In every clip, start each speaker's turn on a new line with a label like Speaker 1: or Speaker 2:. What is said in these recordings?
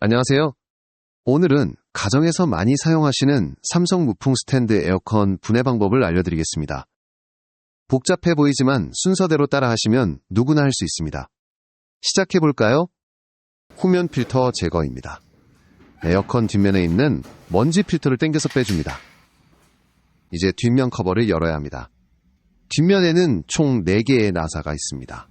Speaker 1: 안녕하세요. 오늘은 가정에서 많이 사용하시는 삼성 무풍 스탠드 에어컨 분해 방법을 알려드리겠습니다. 복잡해 보이지만 순서대로 따라 하시면 누구나 할 수 있습니다. 시작해 볼까요? 후면 필터 제거입니다. 에어컨 뒷면에 있는 먼지 필터를 당겨서 빼줍니다. 이제 뒷면 커버를 열어야 합니다. 뒷면에는 총 4개의 나사가 있습니다.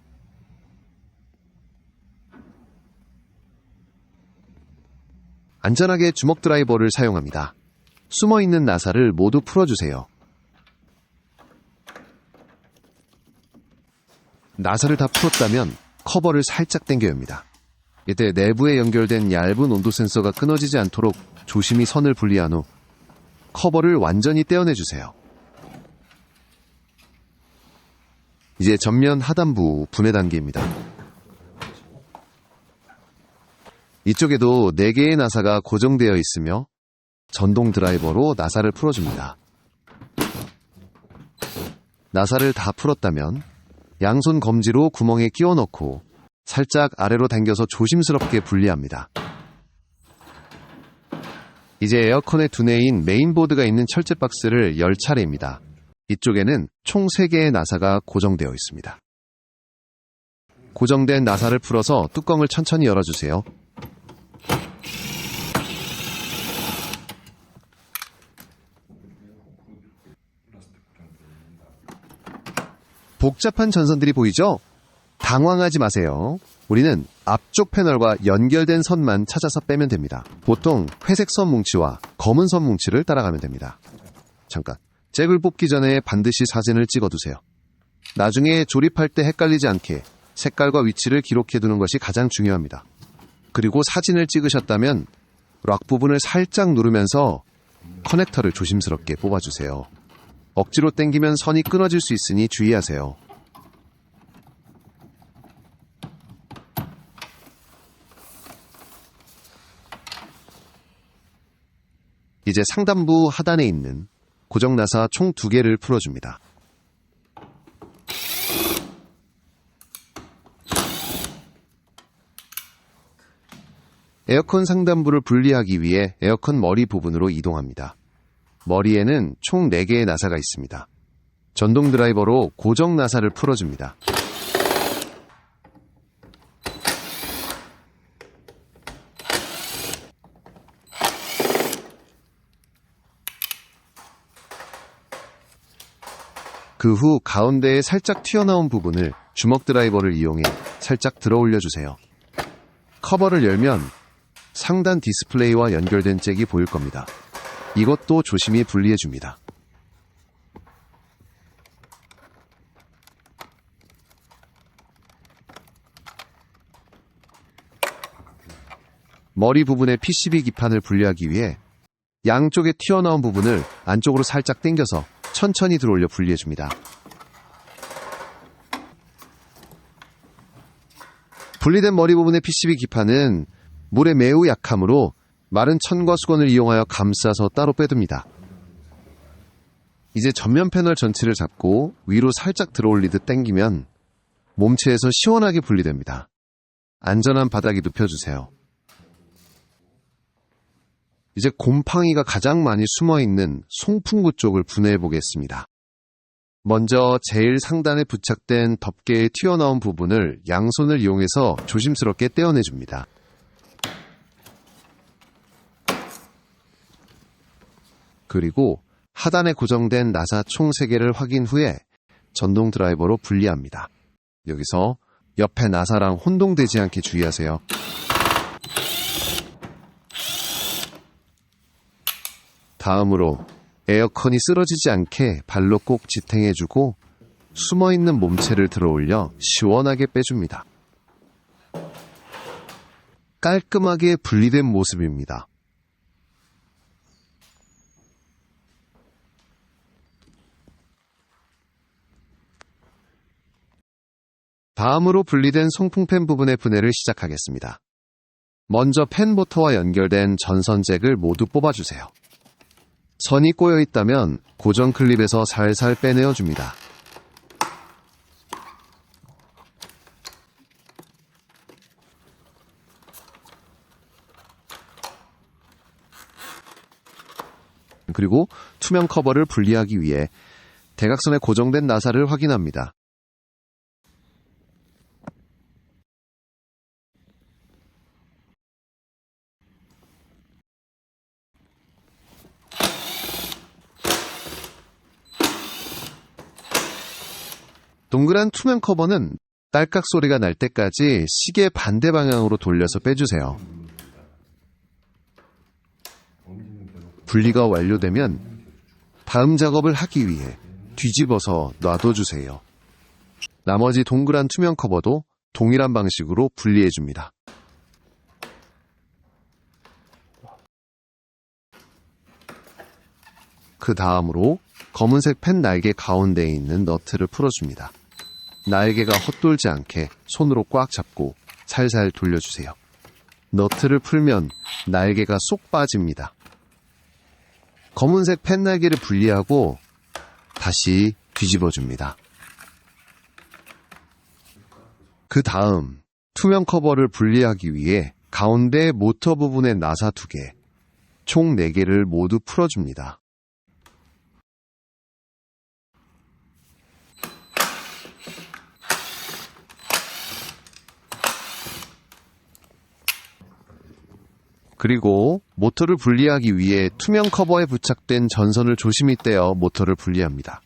Speaker 1: 안전하게 주먹 드라이버를 사용합니다. 숨어 있는 나사를 모두 풀어주세요. 나사를 다 풀었다면 커버를 살짝 당겨야 합니다. 이때 내부에 연결된 얇은 온도 센서가 끊어지지 않도록 조심히 선을 분리한 후 커버를 완전히 떼어내 주세요. 이제 전면 하단부 분해 단계입니다. 이쪽에도 4개의 나사가 고정되어 있으며 전동 드라이버로 나사를 풀어줍니다. 나사를 다 풀었다면 양손 검지로 구멍에 끼워 넣고 살짝 아래로 당겨서 조심스럽게 분리합니다. 이제 에어컨의 두뇌인 메인보드가 있는 철제 박스를 열 차례입니다. 이쪽에는 총 3개의 나사가 고정되어 있습니다. 고정된 나사를 풀어서 뚜껑을 천천히 열어주세요. 복잡한 전선들이 보이죠? 당황하지 마세요. 우리는 앞쪽 패널과 연결된 선만 찾아서 빼면 됩니다. 보통 회색 선 뭉치와 검은 선 뭉치를 따라가면 됩니다. 잠깐, 잭을 뽑기 전에 반드시 사진을 찍어두세요. 나중에 조립할 때 헷갈리지 않게 색깔과 위치를 기록해 두는 것이 가장 중요합니다. 그리고 사진을 찍으셨다면 락 부분을 살짝 누르면서 커넥터를 조심스럽게 뽑아주세요. 억지로 당기면 선이 끊어질 수 있으니 주의하세요. 이제 상단부 하단에 있는 고정 나사 총 두 개를 풀어줍니다. 에어컨 상단부를 분리하기 위해 에어컨 머리 부분으로 이동합니다. 머리에는 총 4개의 나사가 있습니다. 전동 드라이버로 고정 나사를 풀어줍니다. 그 후 가운데에 살짝 튀어나온 부분을 주먹 드라이버를 이용해 살짝 들어 올려주세요. 커버를 열면 상단 디스플레이와 연결된 잭이 보일 겁니다. 이것도 조심히 분리해 줍니다. 머리 부분의 PCB 기판을 분리하기 위해 양쪽에 튀어나온 부분을 안쪽으로 살짝 당겨서 천천히 들어올려 분리해 줍니다. 분리된 머리 부분의 PCB 기판은 물에 매우 약하므로 마른 천과 수건을 이용하여 감싸서 따로 빼둡니다. 이제 전면 패널 전체를 잡고 위로 살짝 들어올리듯 당기면 몸체에서 시원하게 분리됩니다. 안전한 바닥에 눕혀주세요. 이제 곰팡이가 가장 많이 숨어 있는 송풍구 쪽을 분해해 보겠습니다. 먼저 제일 상단에 부착된 덮개에 튀어나온 부분을 양손을 이용해서 조심스럽게 떼어내 줍니다. 그리고 하단에 고정된 나사 총 3개를 확인 후에 전동 드라이버로 분리합니다. 여기서 옆에 나사랑 혼동되지 않게 주의하세요. 다음으로 에어컨이 쓰러지지 않게 발로 꼭 지탱해주고 숨어있는 몸체를 들어올려 시원하게 빼줍니다. 깔끔하게 분리된 모습입니다. 다음으로 분리된 송풍팬 부분의 분해를 시작하겠습니다. 먼저 팬모터와 연결된 전선잭을 모두 뽑아주세요. 선이 꼬여 있다면 고정 클립에서 살살 빼내어 줍니다. 그리고 투명 커버를 분리하기 위해 대각선에 고정된 나사를 확인합니다. 동그란 투명 커버는 딸깍 소리가 날 때까지 시계 반대 방향으로 돌려서 빼주세요. 분리가 완료되면 다음 작업을 하기 위해 뒤집어서 놔둬주세요. 나머지 동그란 투명 커버도 동일한 방식으로 분리해줍니다. 그 다음으로 검은색 펜 날개 가운데에 있는 너트를 풀어줍니다. 날개가 헛돌지 않게 손으로 꽉 잡고 살살 돌려주세요. 너트를 풀면 날개가 쏙 빠집니다. 검은색 펜 날개를 분리하고 다시 뒤집어 줍니다. 그 다음 투명 커버를 분리하기 위해 가운데 모터 부분의 나사 두 개, 총 4개를 모두 풀어줍니다. 그리고 모터를 분리하기 위해 투명 커버에 부착된 전선을 조심히 떼어 모터를 분리합니다.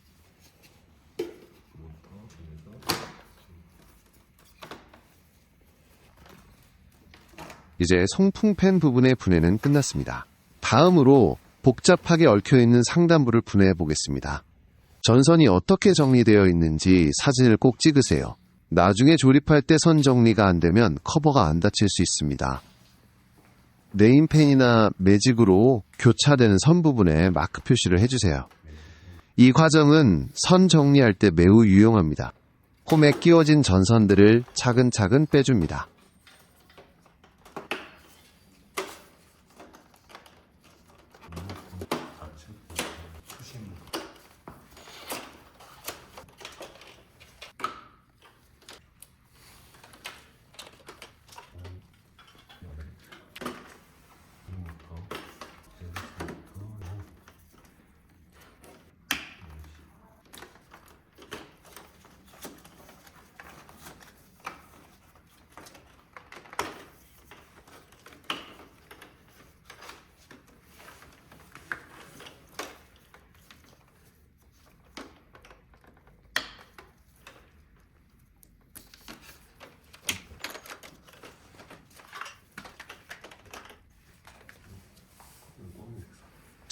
Speaker 1: 이제 송풍팬 부분의 분해는 끝났습니다. 다음으로 복잡하게 얽혀있는 상단부를 분해해 보겠습니다. 전선이 어떻게 정리되어 있는지 사진을 꼭 찍으세요. 나중에 조립할 때 선 정리가 안 되면 커버가 안 닫힐 수 있습니다. 네임펜이나 매직으로 교차되는 선 부분에 마크 표시를 해주세요. 이 과정은 선 정리할 때 매우 유용합니다. 홈에 끼워진 전선들을 차근차근 빼줍니다.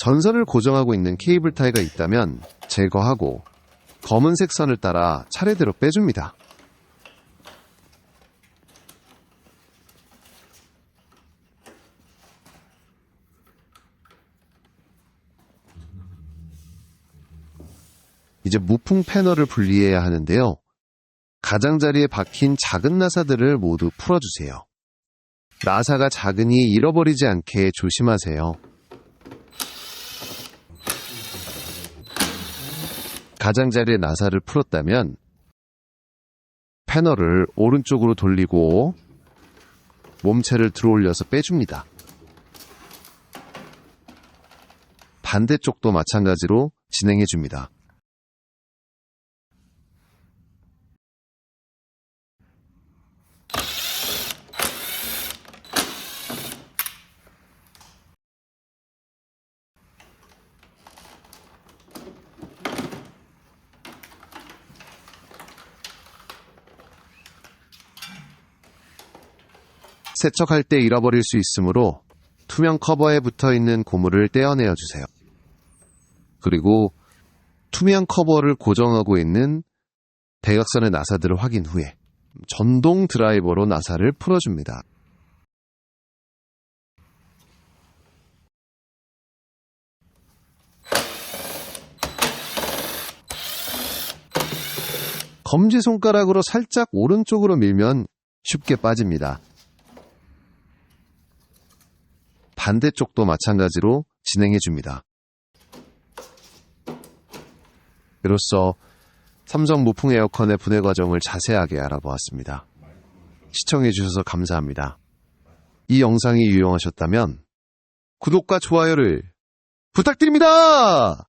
Speaker 1: 전선을 고정하고 있는 케이블 타이가 있다면 제거하고 검은색 선을 따라 차례대로 빼줍니다. 이제 무풍 패널을 분리해야 하는데요. 가장자리에 박힌 작은 나사들을 모두 풀어주세요. 나사가 작으니 잃어버리지 않게 조심하세요. 가장자리에 나사를 풀었다면 패널을 오른쪽으로 돌리고 몸체를 들어올려서 빼줍니다. 반대쪽도 마찬가지로 진행해 줍니다. 세척할 때 잃어버릴 수 있으므로 투명 커버에 붙어 있는 고무를 떼어내어 주세요. 그리고 투명 커버를 고정하고 있는 대각선의 나사들을 확인 후에 전동 드라이버로 나사를 풀어줍니다. 검지손가락으로 살짝 오른쪽으로 밀면 쉽게 빠집니다. 반대쪽도 마찬가지로 진행해 줍니다. 이로써 삼성 무풍 에어컨의 분해 과정을 자세하게 알아보았습니다. 시청해 주셔서 감사합니다. 이 영상이 유용하셨다면 구독과 좋아요를 부탁드립니다!